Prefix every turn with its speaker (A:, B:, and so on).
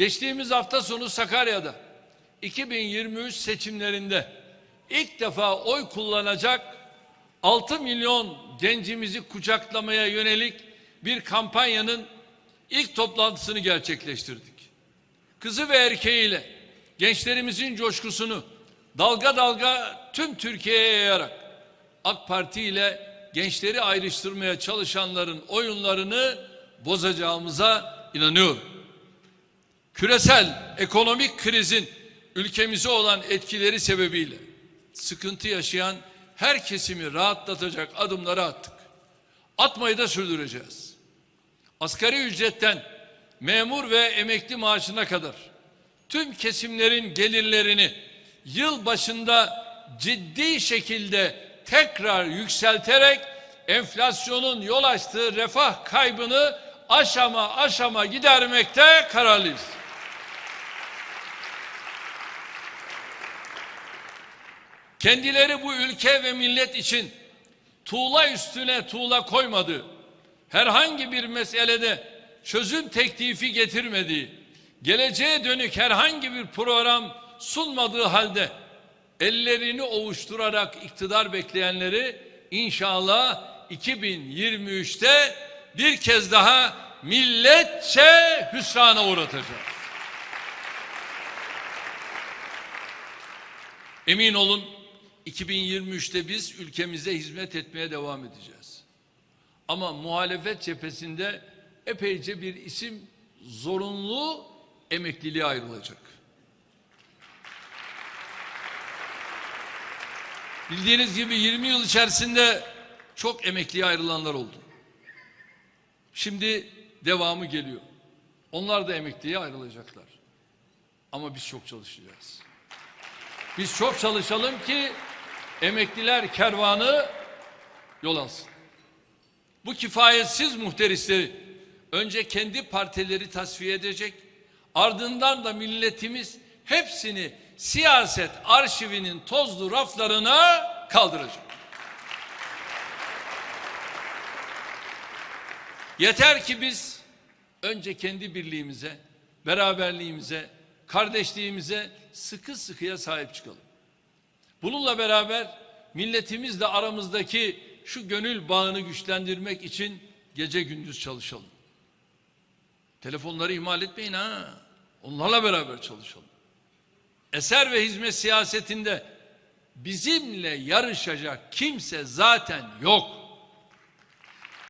A: Geçtiğimiz hafta sonu Sakarya'da 2023 seçimlerinde ilk defa oy kullanacak 6 milyon gencimizi kucaklamaya yönelik bir kampanyanın ilk toplantısını gerçekleştirdik. Kızı ve erkeğiyle gençlerimizin coşkusunu dalga dalga tüm Türkiye'ye yayarak AK Parti ile gençleri ayrıştırmaya çalışanların oyunlarını bozacağımıza inanıyorum. Küresel ekonomik krizin ülkemize olan etkileri sebebiyle sıkıntı yaşayan her kesimi rahatlatacak adımları attık. Atmayı da sürdüreceğiz. Asgari ücretten memur ve emekli maaşına kadar tüm kesimlerin gelirlerini yıl başında ciddi şekilde tekrar yükselterek enflasyonun yol açtığı refah kaybını aşama aşama gidermekte kararlıyız. Kendileri bu ülke ve millet için tuğla üstüne tuğla koymadı. Herhangi bir meselede çözüm teklifi getirmediği, geleceğe dönük herhangi bir program sunmadığı halde ellerini ovuşturarak iktidar bekleyenleri inşallah 2023'te bir kez daha milletçe hüsrana uğratacağız. Emin olun 2023'te biz ülkemize hizmet etmeye devam edeceğiz. Ama muhalefet cephesinde epeyce bir isim zorunlu emekliliğe ayrılacak. Bildiğiniz gibi 20 yıl içerisinde çok emekliye ayrılanlar oldu. Şimdi devamı geliyor. Onlar da emekliye ayrılacaklar. Ama biz çok çalışacağız. Biz çok çalışalım ki emekliler kervanı yol alsın. Bu kifayetsiz muhterisleri önce kendi partileri tasfiye edecek, ardından da milletimiz hepsini siyaset arşivinin tozlu raflarına kaldıracak. Yeter ki biz önce kendi birliğimize, beraberliğimize, kardeşliğimize sıkı sıkıya sahip çıkalım. Bununla beraber milletimizle aramızdaki şu gönül bağını güçlendirmek için gece gündüz çalışalım. Telefonları ihmal etmeyin ha. Onlarla beraber çalışalım. Eser ve hizmet siyasetinde bizimle yarışacak kimse zaten yok.